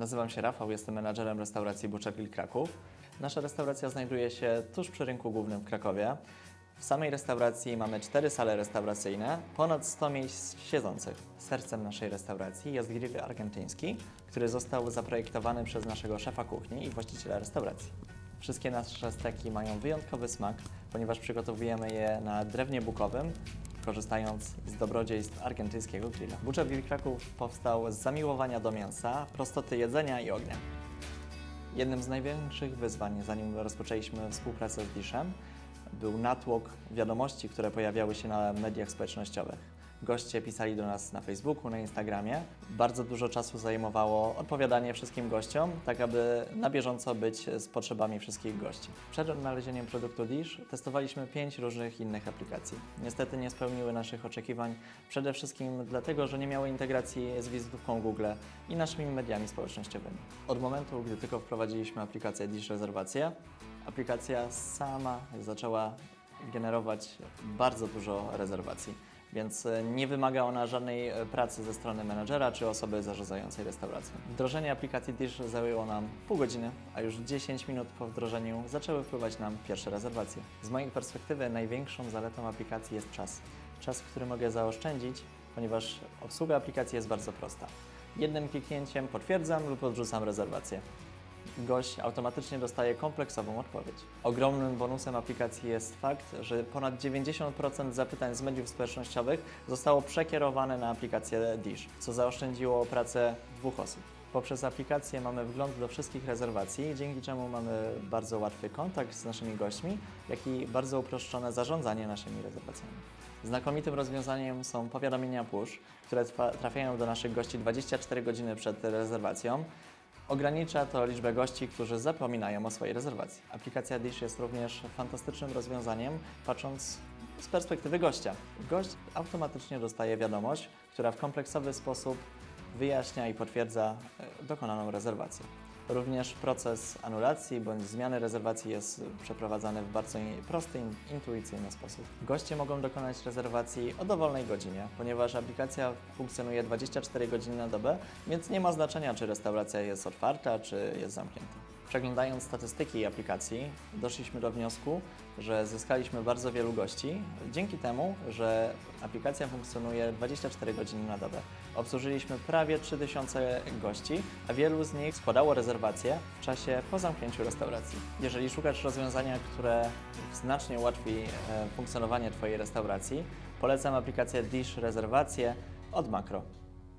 Nazywam się Rafał, jestem menadżerem restauracji Buczerwil Kraków. Nasza restauracja znajduje się tuż przy rynku głównym w Krakowie. W samej restauracji mamy cztery sale restauracyjne, ponad 100 miejsc siedzących. Sercem naszej restauracji jest grill argentyński, który został zaprojektowany przez naszego szefa kuchni i właściciela restauracji. Wszystkie nasze steki mają wyjątkowy smak, ponieważ przygotowujemy je na drewnie bukowym, korzystając z dobrodziejstw argentyńskiego grilla. Butcher Grill Kraków powstał z zamiłowania do mięsa, prostoty jedzenia i ognia. Jednym z największych wyzwań, zanim rozpoczęliśmy współpracę z Dishem, był natłok wiadomości, które pojawiały się na mediach społecznościowych. Goście pisali do nas na Facebooku, na Instagramie. Bardzo dużo czasu zajmowało odpowiadanie wszystkim gościom, tak aby na bieżąco być z potrzebami wszystkich gości. Przed odnalezieniem produktu Dish testowaliśmy pięć różnych innych aplikacji. Niestety nie spełniły naszych oczekiwań, przede wszystkim dlatego, że nie miały integracji z wizytówką Google i naszymi mediami społecznościowymi. Od momentu, gdy tylko wprowadziliśmy aplikację Dish Rezerwacje, aplikacja sama zaczęła generować bardzo dużo rezerwacji, więc e, nie wymaga ona żadnej e, pracy ze strony menedżera czy osoby zarządzającej restauracją. Wdrożenie aplikacji Dish zajęło nam pół godziny, a już 10 minut po wdrożeniu zaczęły wpływać nam pierwsze rezerwacje. Z mojej perspektywy największą zaletą aplikacji jest czas. Czas, który mogę zaoszczędzić, ponieważ obsługa aplikacji jest bardzo prosta. Jednym kliknięciem potwierdzam lub odrzucam rezerwację gość automatycznie dostaje kompleksową odpowiedź. Ogromnym bonusem aplikacji jest fakt, że ponad 90% zapytań z mediów społecznościowych zostało przekierowane na aplikację Dish, co zaoszczędziło pracę dwóch osób. Poprzez aplikację mamy wgląd do wszystkich rezerwacji, dzięki czemu mamy bardzo łatwy kontakt z naszymi gośćmi, jak i bardzo uproszczone zarządzanie naszymi rezerwacjami. Znakomitym rozwiązaniem są powiadomienia push, które trafiają do naszych gości 24 godziny przed rezerwacją. Ogranicza to liczbę gości, którzy zapominają o swojej rezerwacji. Aplikacja Dish jest również fantastycznym rozwiązaniem, patrząc z perspektywy gościa. Gość automatycznie dostaje wiadomość, która w kompleksowy sposób wyjaśnia i potwierdza e, dokonaną rezerwację. Również proces anulacji bądź zmiany rezerwacji jest przeprowadzany w bardzo i- prosty, in- intuicyjny sposób. Goście mogą dokonać rezerwacji o dowolnej godzinie, ponieważ aplikacja funkcjonuje 24 godziny na dobę, więc nie ma znaczenia, czy restauracja jest otwarta, czy jest zamknięta. Przeglądając statystyki aplikacji, doszliśmy do wniosku, że zyskaliśmy bardzo wielu gości dzięki temu, że aplikacja funkcjonuje 24 godziny na dobę. Obsłużyliśmy prawie 3000 gości, a wielu z nich składało rezerwacje w czasie po zamknięciu restauracji. Jeżeli szukasz rozwiązania, które znacznie ułatwi e, funkcjonowanie Twojej restauracji, polecam aplikację Dish Rezerwacje od Makro.